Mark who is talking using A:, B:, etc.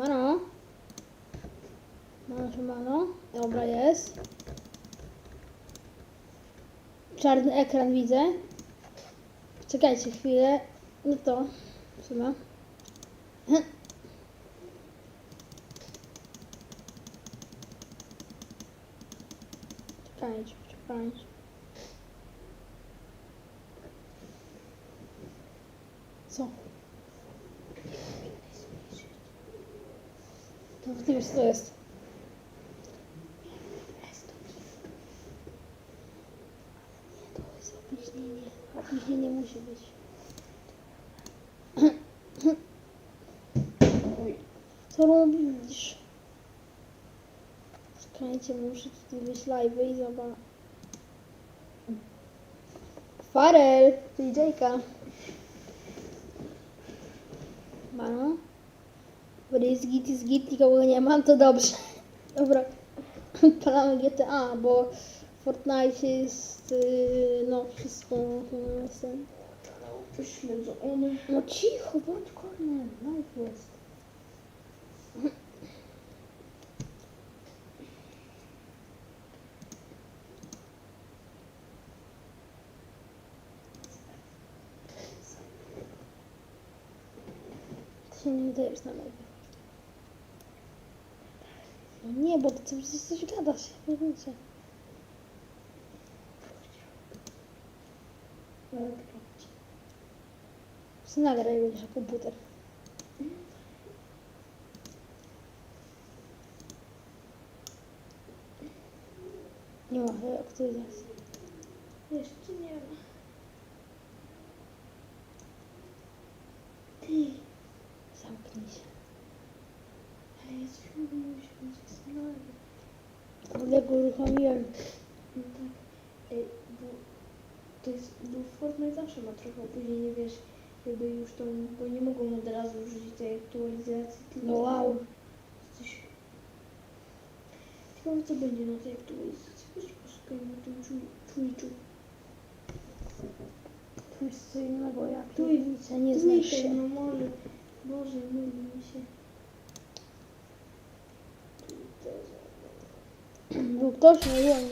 A: Mano. Mano, mano. Dobra, jest. Czarny ekran widzę. Czekajcie chwilę. Nie to. W sumie. Czekajcie, czekajcie. Co? Ty wiesz co to jest. Nie, opóźnienie. Opóźnienie musi być. Co robisz? Czekajcie, muszę tutaj wyjść live i zobacz. Farel, DJ-ka. Mano. Bo jest git, jest git, nikogo nie mam, to dobrze. Dobra. Palamy GTA, bo Fortnite jest, yy, no wszystko, no, jestem.
B: Prześledzony.
A: No cicho, bądź kornem, live jest. Się nie dajesz na live. No nie, bo ty przecież coś gadasz, ja pierniczę. Nagraj będziesz komputer. Nie ma aktualizacji.
B: Jeszcze nie ma.
A: Ty, zamknij się.
B: Ale jest film, musimy się zastanowić.
A: Ale go uruchomiłem.
B: No tak. Ej, bo to jest, bo Fortnite zawsze ma trochę opóźnienie, wiesz, jakby już tą, bo nie mogą od razu użyć tej aktualizacji, tylko
A: No wow.
B: coś... Ciekawe co będzie na tej aktualizacji, weź poszukaj na tym czu- Twitchu.
A: Tu jest co innego, ja
B: Tu
A: pierniczę, nie znasz
B: Twitter,
A: się.
B: no może,
A: Yok da şunu yani.